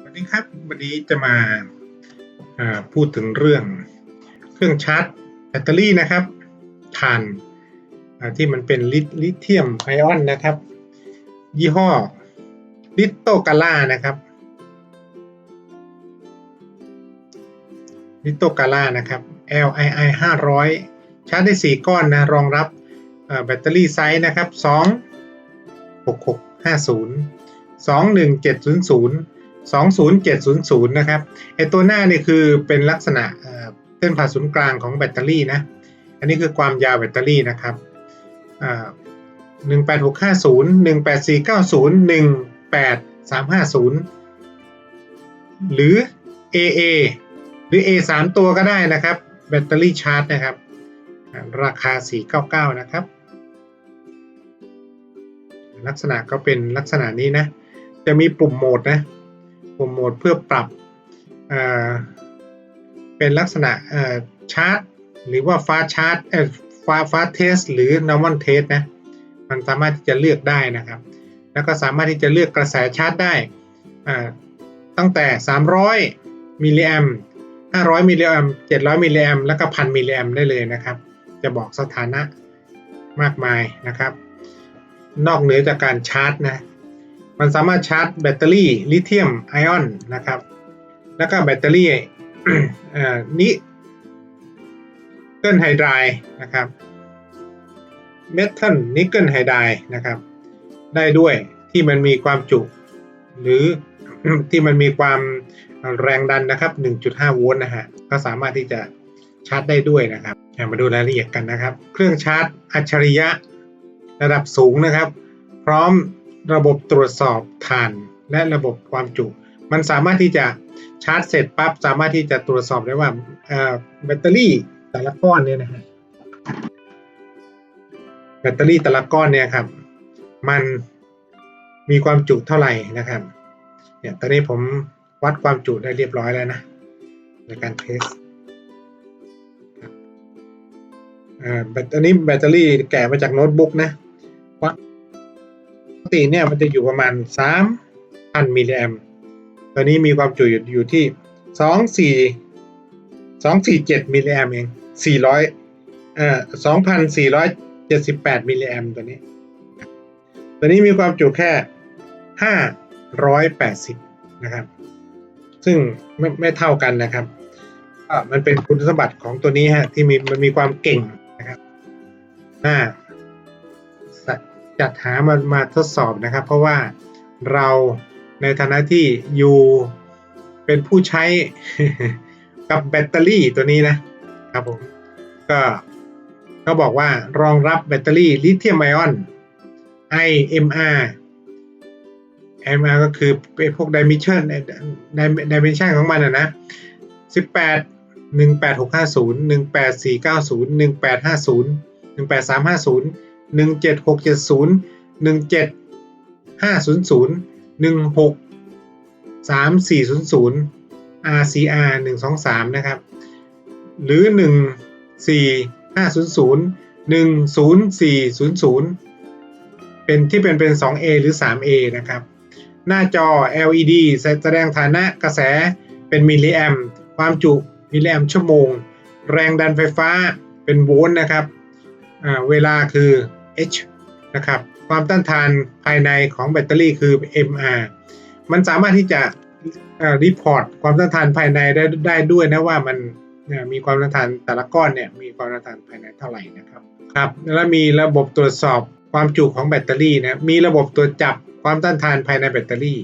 สวัสดีครับ วันนี้จะมาพูดถึงเรื่องเครื่องชาร์จแบตเตอรี่นะครับถ่านที่มันเป็นลิลิเธียมไอออนนะครับ ยี่ห้อลิโตกาล่านะครับลิโตกาล่านะครับ LII 500 ชาร์จได้ 4 ก้อนนะ รองรับแบตเตอรี่ไซส์นะครับ 2 6650 21700 20700 นะครับไอตัวหน้านี่คือเป็นลักษณะเส้นผ่าศูนย์กลางของแบตเตอรี่นะ อันนี้คือความยาวแบตเตอรี่นะครับอ่า18650 18490 18350 หรือ AA หรือ A 3 ตัวก็ได้นะครับ แบตเตอรี่ชาร์จนะครับอ่าราคา 499 นะครับ ลักษณะก็เป็นลักษณะนี้นะ จะมีปุ่มโหมดนะ ปุ่มโหมดเพื่อปรับเป็นลักษณะชาร์จหรือว่าฟ้าชาร์จฟ้าฟ้าเทสหรือ normal test นะมันสามารถที่จะเลือกได้นะครับ แล้วก็สามารถที่จะเลือกกระแสชาร์จได้ตั้งแต่ 300 มิลลิแอม500 มิลลิแอม700 มิลลิแอมแล้วก็พันมิลลิแอมได้เลยนะครับ จะบอกสถานะมากมายนะครับ นอกเหนือจากการชาร์จนะ มันสามารถชาร์จแบตเตอรี่ลิเธียมไอออนนะครับ แล้วก็แบตเตอรี่นิเกิลไฮไดรนะครับเมทัลนิกเกิลไฮไดรนะครับ ได้ด้วยที่มันมีความจุ หรือที่มันมีความแรงดันนะครับ 1.5 โวลต์นะฮะ ก็สามารถที่จะชาร์จได้ด้วยนะครับ มาดูรายละเอียดกันนะครับ เครื่องชาร์จอัจฉริยะระดับสูงนะครับ พร้อม ระบบตรวจสอบถ่านและระบบความจุ มันสามารถที่จะชาร์จเสร็จปั๊บสามารถที่จะตรวจสอบได้ว่าแบตเตอรี่แต่ละก้อนเนี่ยนะฮะแบตเตอรี่แต่ละก้อนเนี่ยครับ มันมีความจุเท่าไหร่นะครับเนี่ยตอนนี้ผมวัดความจุได้เรียบร้อยแล้วนะในการเทสครับอ่าแบตอันนี้แบตเตอรี่แกะมาจากโน้ตบุ๊กนะ ติเนี่ยมันจะอยู่ประมาณ 3,000 มิลลิแอมตอนนี้มีความจุอยู่อยู่ที่ 2 4 247 มิลลิแอมเอง 400เอ่อ2,478 มิลลิแอมตัวนี้ ตัวนี้มีความจุแค่ 580 นะครับ ซึ่งไม่ไม่เท่ากันนะครับก็มันเป็นคุณสมบัติของตัวนี้ฮะที่มีมันมีความเก่งนะครับน่า จัดหามามาทดสอบนะครับ เพราะว่าเราในฐานะที่อยู่เป็นผู้ใช้กับแบตเตอรี่ตัวนี้นะครับผมก็ก็บอกว่ารองรับแบตเตอรี่ลิเธียมไอออน IMR MR ก็คือเป็นพวก dimension dimension ของมันอะนะ18 18650 18490 1850 18350 17670 17500 16 3400 RCR 123 นะครับ หรือ 14500 10400 เป็นที่เป็นเป็น 2A หรือ 3A นะครับ หน้าจอ LED แสดงฐานะกระแสเป็นมิลลิแอมความจุมิลลิแอมชั่วโมง แรงดันไฟฟ้าเป็นโวลต์นะครับ เวลาคือ H นะครับความต้านทานภายในของแบตเตอรี่คือ MR มันสามารถที่จะรีพอร์ตความต้านทานภายในได้ได้ด้วยนะว่ามันมีความต้านทานแต่ละก้อนเนี่ยมีความต้านทานภายในเท่าไหร่นะครับครับแล้วมีระบบตรวจสอบความจุของแบตเตอรี่นะมีระบบตรวจจับความต้านทานภายในแบตเตอรี่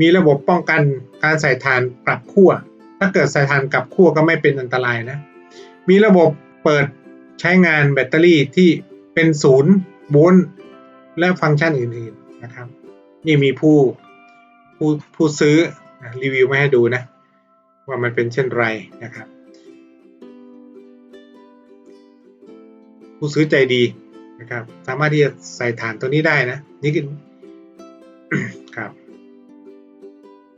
มีระบบป้องกันการใส่ถ่านกลับขั้ว ถ้าเกิดใส่ถ่านกลับขั้วก็ไม่เป็นอันตรายนะมีระบบเปิดใช้งานแบตเตอรี่ที่ เป็นศูนย์โวลต์และฟังก์ชันอื่นๆนะครับ นี่มีผู้ผู้ผู้ซื้อรีวิวมาให้ดูนะ ว่ามันเป็นเช่นไรนะครับ ผู้ซื้อใจดีนะครับ สามารถที่จะใส่ฐานตัวนี้ได้นะ นี่คือครับ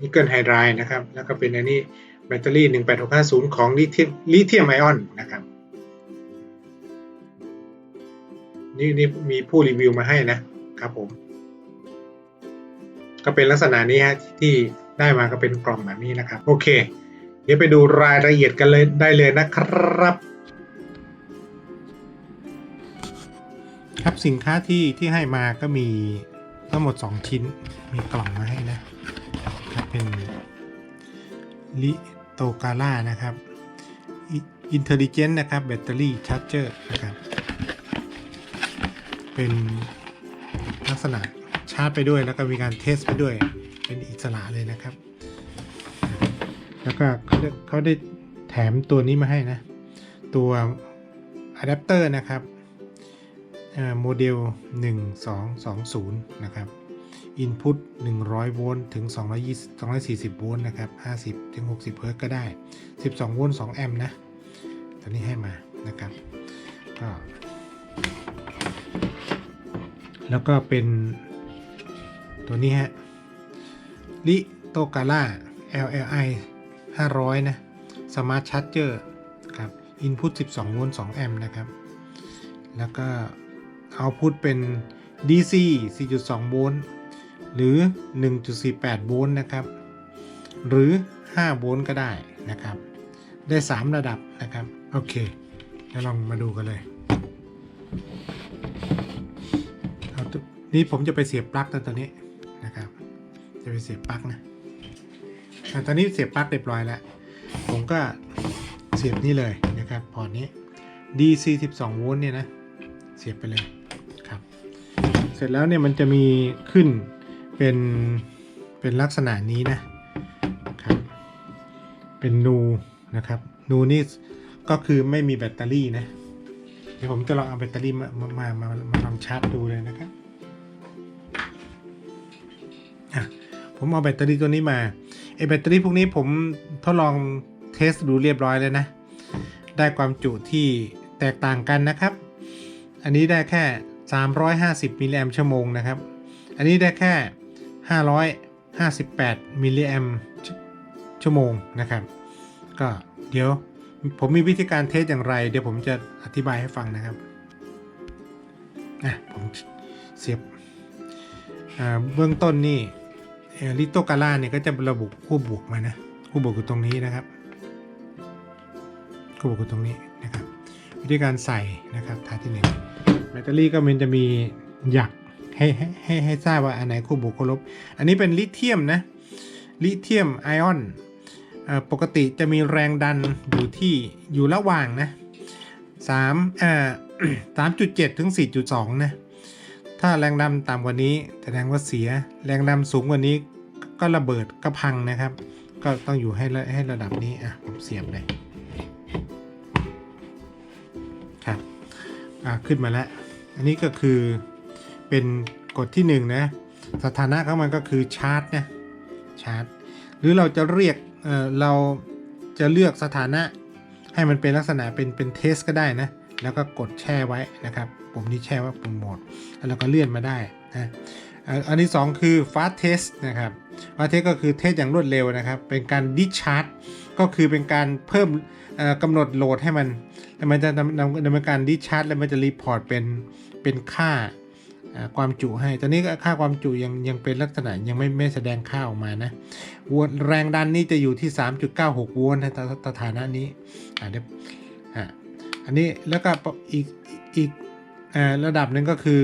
นิกเกิลไฮไดรนะครับ แล้วก็เป็นอันนี้แบตเตอรี่ 18650 ของลิเธียมลิเธียมไอออนนะครับ นี่นี่มีผู้รีวิวมาให้นะครับผม ก็เป็นลักษณะนี้ฮะที่ได้มาก็เป็นกล่องแบบนี้นะครับ โอเค เดี๋ยวไปดูรายละเอียดกันเลยได้เลยนะครับครับสินค้าที่ที่ให้มาก็มีทั้งหมด 2 ชิ้นมีกล่องมาให้นะครับเป็นลิโตกาล่านะครับอินเทลลิเจนต์นะครับแบตเตอรี่ชาร์จเจอร์นะครับ เป็นลักษณะชาร์จไปด้วยแล้วก็มีการเทสไปด้วย เป็นอิสระเลยนะครับ แล้วก็เขาได้แถมตัวนี้มาให้นะ ตัวอะแดปเตอร์นะครับโมเดล 1220 นะครับ Input 100 โวลต์ถึง 220 240 โวลต์นะครับ 50 ถึง 60 เฮิร์ตก็ได้ 12 โวลต์ 2 แอมป์นะ ตัวนี้ให้มานะครับ ก็ แล้วก็เป็นตัวนี้ฮะลิโตกาล่า LLI 500 นะ Smart Charger ครับ Input 12 โวลต์ 2 แอมป์นะครับ แล้วก็ Output เป็น DC 4.2 โวลต์ หรือ 1.48 โวลต์นะครับ หรือ 5 โวลต์ก็ได้นะครับ ได้ 3 ระดับนะครับ โอเคแล้วลองมาดูกันเลย นี่ผมจะไปเสียบปลั๊กตัวนี้นะครับ จะไปเสียบปลั๊กนะอ่ตอนนี้เสียบปลั๊กเรียบร้อยแล้ว ผมก็เสียบนี่เลยนะครับพอร์ตนี้ DC 12โวลต์เนี่ยนะเสียบไปเลยครับ เสร็จแล้วเนี่ยมันจะมีขึ้นเป็นเป็นลักษณะนี้นะครับเป็นนูนะครับนูนี่ก็คือไม่มีแบตเตอรี่นะเดี๋ยวผมจะลองเอาแบตเตอรี่มามามามาลองชาร์จดูเลยนะครับ อะผมเอาแบตเตอรี่ตัวนี้มาไอแบตเตอรี่พวกนี้ผมทดลองเทสดูเรียบร้อยแล้วนะ ได้ความจุที่แตกต่างกันนะครับ อันนี้ได้แค่ 350 มิลลิแอมชั่วโมงนะครับ อันนี้ได้แค่ 558 มิลลิแอมชั่วโมงนะครับ ก็เดี๋ยวผมมีวิธีการเทสอย่างไร เดี๋ยวผมจะอธิบายให้ฟังนะครับอะผมเสียบเบื้องต้นนี่ ลิโตกาล่าเนี่ยก็จะระบุคู่บวกมานะคู่บวกอยู่ตรงนี้นะครับคู่บวกอยู่ตรงนี้นะครับวิธีการใส่นะครับท่าที่หนึ่งแบตเตอรี่ก็มันจะมีหยักให้ให้ให้ให้ทราบว่าอันไหนคู่บวกคู่ลบ อันนี้เป็นลิเธียมนะลิเธียมไอออนปกติจะมีแรงดันอยู่ที่อยู่ระหว่างนะ3เอ่อ3.7ถึง4.2นะ ถ้าแรงดันต่ำกว่านี้แสดงว่าเสีย แรงดันสูงกว่านี้ก็ระเบิดก็พังนะครับ ก็ต้องอยู่ให้ระให้ระดับนี้อะผมเสียบเลยครับอะขึ้นมาแล้ว อันนี้ก็คือเป็นกฎที่1นนะสถานะของมันก็คือชาร์จนะชาร์จ หรือเราจะเรียกเอ่อเราจะเลือกสถานะให้มันเป็นลักษณะเป็นเป็นเทสก็ได้นะ แล้วก็กดแช่ไว้นะครับ ปุ่มนี้แช่ว่าปุ่มโหมด แล้วก็เลื่อนมาได้นะอันที่ 2 คือ fast test นะครับ fast test ก็คือเทสอย่างรวดเร็วนะครับ เป็นการ discharge ก็คือเป็นการเพิ่มกำหนดโหลดให้มัน แล้วมันจะดำดำดำเนินการ discharge แล้วมันจะรีพอร์ตเป็นเป็นค่าความจุให้ ตอนนี้ค่าความจุยังยังเป็นลักษณะยังไม่ไม่แสดงค่าออกมานะโวลต์แรงดันนี่จะอยู่ที่ 3.96 โวลต์ในสถานะนี้อ่าเดี๋ยวอ่าอันนี้แล้วก็อีกอีก ระดับหนึ่งก็คือ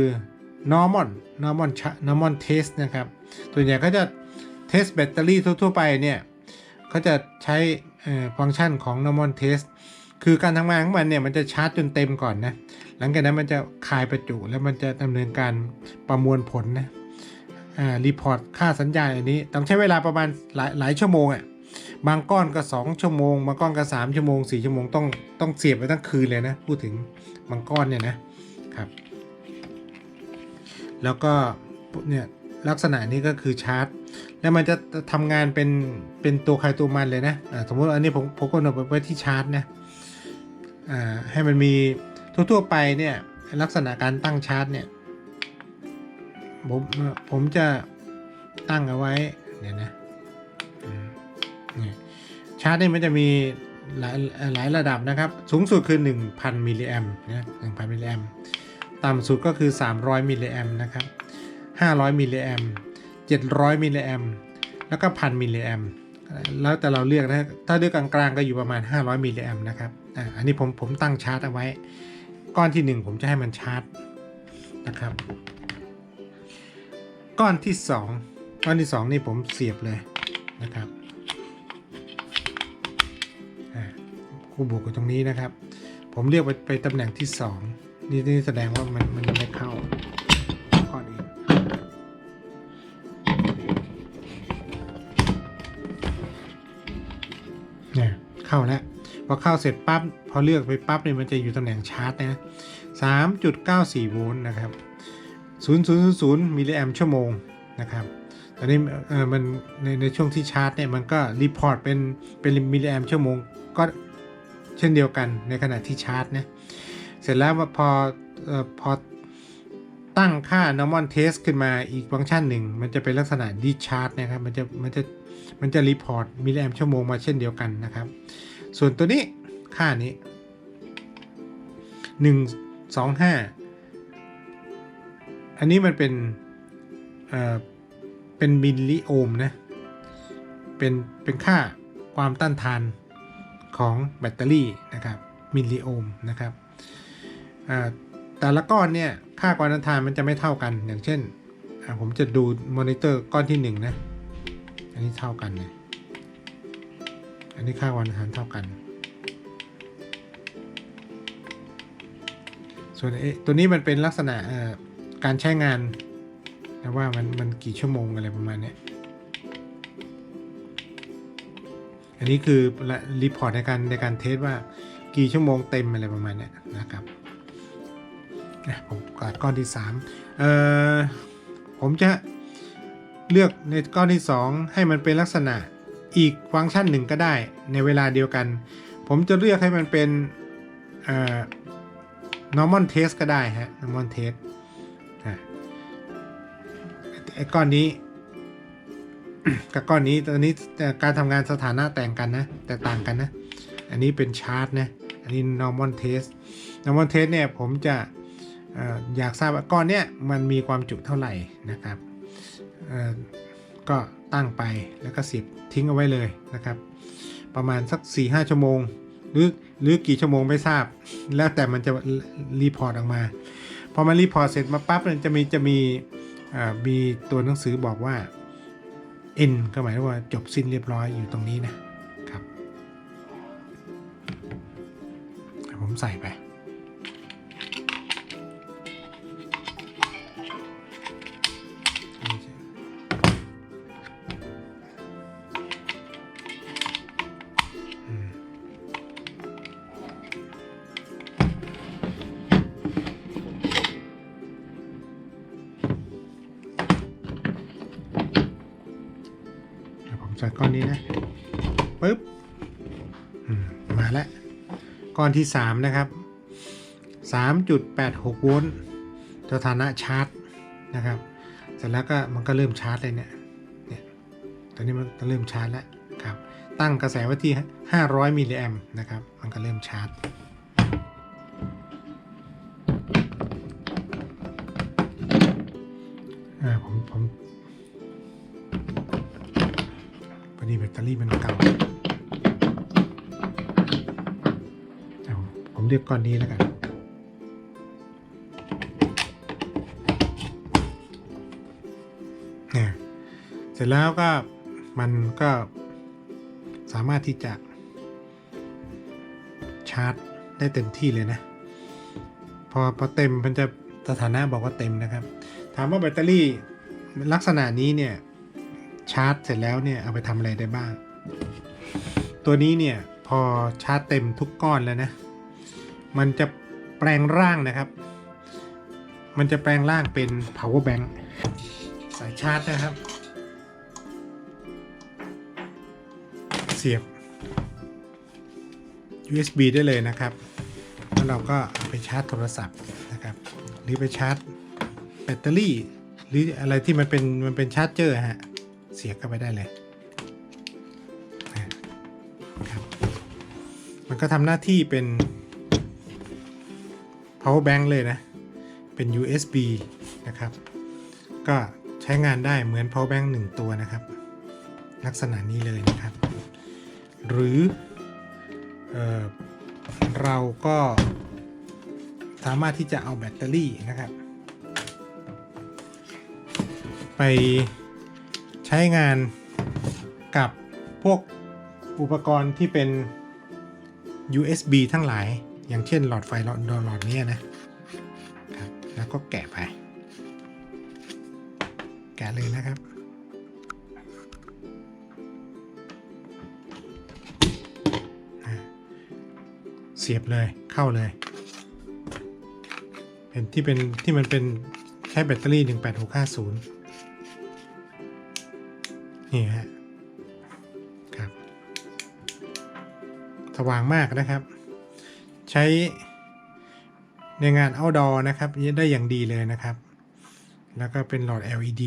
normal normal normal test นะครับส่วนใหญ่ก็จะ test แบตเตอรี่ทั่ว ๆ ไปเนี่ยเขาจะใช้ฟังก์ชันของ normal test คือการทำงานของมันเนี่ยมันจะชาร์จจนเต็มก่อนนะ หลังจากนั้นมันจะคายประจุแล้วมันจะดำเนินการประมวลผลนะรีพอร์ตค่าสัญญาณอันนี้ ต้องใช้เวลาประมาณหลายหลายชั่วโมงอะ่ะบางก้อนก็ 2 ชั่วโมง บางก้อนก็ 3 ชั่วโมง 4 ชั่วโมงต้องต้องเสียบไปทั้งคืนเลยนะ พูดถึงบางก้อนเนี่ยนะ ครับ แล้วก็เนี่ยลักษณะนี้ก็คือชาร์จ แล้วมันจะทำงานเป็นเป็นตัวใครตัวมันเลยนะอ่าสมมติอันนี้ผมผมกำหนดไว้ที่ชาร์จนะอ่าให้มันมีทั่วๆไปเนี่ยลักษณะการตั้งชาร์จเนี่ยผมผมจะตั้งเอาไว้เนี่ยนะชาร์จนี่มันจะมีหลายหลายระดับนะครับ สูงสุดคือ 1,000มิลลิแอมนะ1,000มิลลิแอม ต่ำสุดก็คือ 300 มิลลิแอมนะครับ 500 มิลลิแอม700 มิลลิแอมแล้วก็พันมิลลิแอมแล้วแต่เราเลือกนะถ้าเลือกกลางๆก็อยู่ประมาณ 500 มิลลิแอมนะครับอ่าอันนี้ผมผมตั้งชาร์จเอาไว้ ก้อนที่ 1 ผมจะให้มันชาร์จนะครับ ก้อนที่ 2 ก้อนที่ 2 นี่ผมเสียบเลยนะครับอ่าคู่บวกกับตรงนี้นะครับ ผมเรียกไปไปตำแหน่งที่ 2 นี่นี่แสดงว่ามันมันยังไม่เข้าก้อนอื่นเนี่ยเข้าแล้วพอเข้าเสร็จปั๊บพอเลือกไปปั๊บเนี่ยมันจะอยู่ตำแหน่งชาร์จนะ3.94โวลต์นะครับ0000มิลลิแอมชั่วโมงนะครับตอนนี้เออมันในในช่วงที่ชาร์จเนี่ยมันก็รีพอร์ตเป็นเป็นมิลลิแอมชั่วโมงก็เช่นเดียวกันในขณะที่ชาร์จนะ เสร็จแล้วพอพอตั้งค่า normal test ขึ้นมาอีกฟังก์ชันหนึ่ง มันจะเป็นลักษณะ discharge นะครับ มันจะมันจะมันจะรีพอร์ตมิลลิแอมชั่วโมงมาเช่นเดียวกันนะครับ ส่วนตัวนี้ค่านี้ 1 2 5 อันนี้มันเป็นเอ่อเป็นมิลลิโอห์มนะ เป็นเป็นค่าความต้านทานของแบตเตอรี่นะครับมิลลิโอห์มนะครับ แต่ละก้อนเนี่ยค่าความต้านทานมันจะไม่เท่ากัน อย่างเช่นผมจะดูมอนิเตอร์ก้อนที่1นะอันนี้เท่ากันเลยอันนี้ค่าความต้านทานเท่ากัน ส่วนเอตัวนี้มันเป็นลักษณะการใช้งานนะว่ามันมันกี่ชั่วโมงอะไรประมาณนี้อันนี้คือรีพอร์ตในการในการเทสว่ากี่ชั่วโมงเต็มอะไรประมาณนี้นะครับ อะผมกดก้อนที่3เอ่อผมจะเลือกในก้อนที่ 2 ให้มันเป็นลักษณะอีกฟังก์ชันหนึ่งก็ได้ในเวลาเดียวกัน ผมจะเลือกให้มันเป็นเอ่อ normal test ก็ได้ฮะ normal test ไอ้ก้อนนี้ กับก้อนนี้ตอนนี้การทำงานสถานะแต่งกันนะแตกต่างกันนะ อันนี้เป็นชาร์ตนะ อันนี้ normal test normal test เนี่ยผมจะ อยากทราบว่าก้อนเนี้ยมันมีความจุเท่าไหร่นะครับก็ตั้งไปแล้วก็เสียบทิ้งเอาไว้เลยนะครับ ประมาณสัก 4-5 ชั่วโมง หรือหรือกี่ชั่วโมงไม่ทราบ แล้วแต่มันจะรีพอร์ตออกมาพอมันรีพอร์ตเสร็จมาปั๊บมันจะมีจะมีมีตัวหนังสือบอกว่า N ก็หมายถึงว่าจบสิ้นเรียบร้อยอยู่ตรงนี้นะครับ ผมใส่ไป ก้อนที่ 3 นะครับ 3.86 โวลต์สถานะชาร์จนะครับ เสร็จแล้วก็มันก็เริ่มชาร์จเลยเนี่ยเนี่ยตอนนี้มันก็เริ่มชาร์จแล้วครับ ตั้งกระแสไว้ที่ 500 มิลลิแอมป์นะครับ มันก็เริ่มชาร์จอ่าผมผมพอดีแบตเตอรี่มันเก่า เรียกก้อนนี้แล้วกันนี่ยเสร็จแล้วก็มันก็สามารถที่จะชาร์จได้เต็มที่เลยนะ พอพอเต็มมันจะสถานะบอกว่าเต็มนะครับ ถามว่าแบตเตอรี่ลักษณะนี้เนี่ยชาร์จเสร็จแล้วเนี่ยเอาไปทำอะไรได้บ้าง ตัวนี้เนี่ยพอชาร์จเต็มทุกก้อนแล้วนะ มันจะแปลงร่างนะครับ มันจะแปลงร่างเป็น power bank สายชาร์จนะครับ เสียบ USB ได้เลยนะครับ แล้วเราก็ไปชาร์จโทรศัพท์นะครับ หรือไปชาร์จแบตเตอรี่ หรืออะไรที่มันเป็นมันเป็นชาร์จเจอร์ฮะ เสียบเข้าไปได้เลยมันก็ทำหน้าที่เป็น power bank เลยนะ เป็น USB นะครับ ก็ใช้งานได้เหมือน power bank 1 ตัวนะครับ ลักษณะนี้เลยนะครับ หรือเออเราก็สามารถที่จะเอาแบตเตอรี่นะครับ ไปใช้งานกับพวกอุปกรณ์ที่เป็น USB ทั้งหลาย อย่างเช่นหลอดไฟหลอดหลอดนี้นะครับ แล้วก็แกะไป แกะเลยนะครับ เสียบเลยเข้าเลยเป็นที่เป็นที่มันเป็นใช้แบตเตอรี่ 18650 นี่ฮะ ครับ สว่างมากนะครับ ใช้ในงาน outdoor นะครับ ได้อย่างดีเลยนะครับ แล้วก็เป็นหลอด LED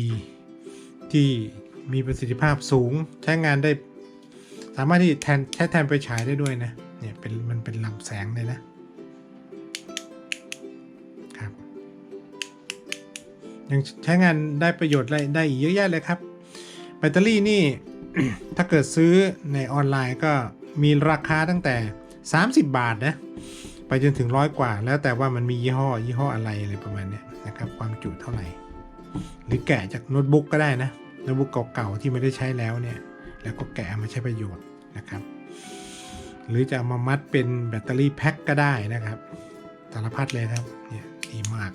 ที่มีประสิทธิภาพสูง ใช้งานได้ สามารถที่แทนใช้แทนไปฉายได้ด้วยนะ เนี่ยเป็นมันเป็นลำแสงเลยนะครับ ยังใช้งานได้ประโยชน์ได้ได้อีกเยอะแยะเลยครับ แบตเตอรี่นี่ ถ้าเกิดซื้อในออนไลน์ก็มีราคาตั้งแต่ 30 บาทนะไปจนถึงร้อยกว่า แล้วแต่ว่ามันมียี่ห้อยี่ห้ออะไรอะไรประมาณนี้นะครับความจุเท่าไหร่ หรือแกะจากโน้ตบุ๊กก็ได้นะโน้ตบุ๊กเก่าๆที่ไม่ได้ใช้แล้วเนี่ยแล้วก็แกะมาใช้ประโยชน์นะครับ หรือจะเอามามัดเป็นแบตเตอรี่แพ็คก็ได้นะครับสารพัดเลยครับเนี่ยดีมาก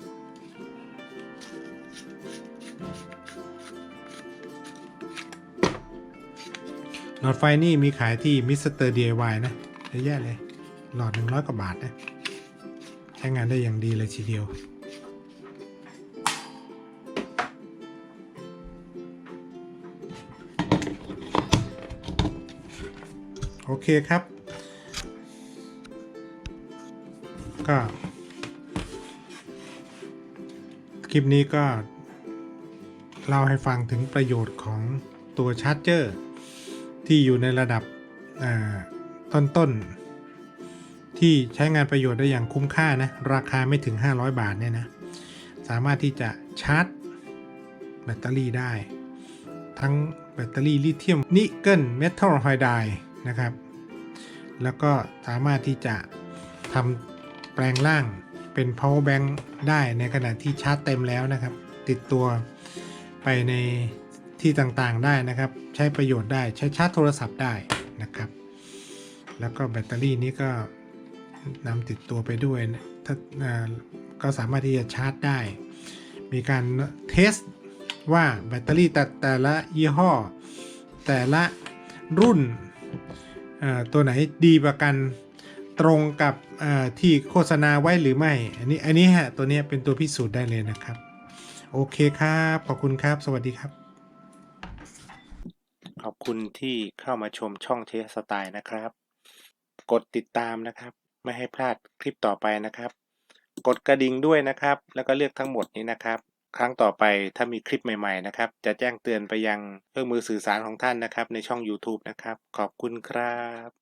หลอดไฟนี่มีขายที่มิสเตอร์ DIY นะ เยอะแยะเลย หลอด100กว่าบาทนะ ใช้งานได้อย่างดีเลยทีเดียว โอเคครับ ก็ คลิปนี้ก็เล่าให้ฟังถึงประโยชน์ของตัวชาร์จเจอร์ ที่อยู่ในระดับ ต้นๆ ที่ใช้งานประโยชน์ได้อย่างคุ้มค่านะ ราคาไม่ถึง 500 บาทเนี่ยนะ สามารถที่จะชาร์จแบตเตอรี่ได้ ทั้งแบตเตอรี่ลิเธียมนิกเกิลเมทัลไฮไดร์นะครับ แล้วก็สามารถที่จะทำแปลงร่างเป็น power bank ได้ในขณะที่ชาร์จเต็มแล้วนะครับ ติดตัวไปในที่ต่างๆได้นะครับ ใช้ประโยชน์ได้ใช้ชาร์จโทรศัพท์ได้นะครับ แล้วก็แบตเตอรี่นี้ก็นำติดตัวไปด้วยถ้าก็สามารถที่จะชาร์จได้ มีการเทสว่าแบตเตอรี่แต่แต่ละยี่ห้อ แต่ละรุ่นตัวไหนดีประกันตรงกับที่โฆษณาไว้หรือไม่ อันนี้อันนี้ฮะตัวนี้เป็นตัวพิสูจน์ได้เลยนะครับ โอเคครับ ขอบคุณครับ สวัสดีครับ ขอบคุณที่เข้ามาชมช่องเทสสไตล์นะครับ กดติดตามนะครับ ไม่ให้พลาดคลิปต่อไปนะครับ กดกระดิ่งด้วยนะครับ แล้วก็เลือกทั้งหมดนี้นะครับ ครั้งต่อไปถ้ามีคลิปใหม่ๆนะครับ จะแจ้งเตือนไปยังเครื่องมือสื่อสารของท่านนะครับ ในช่อง YouTube นะครับ ขอบคุณครับ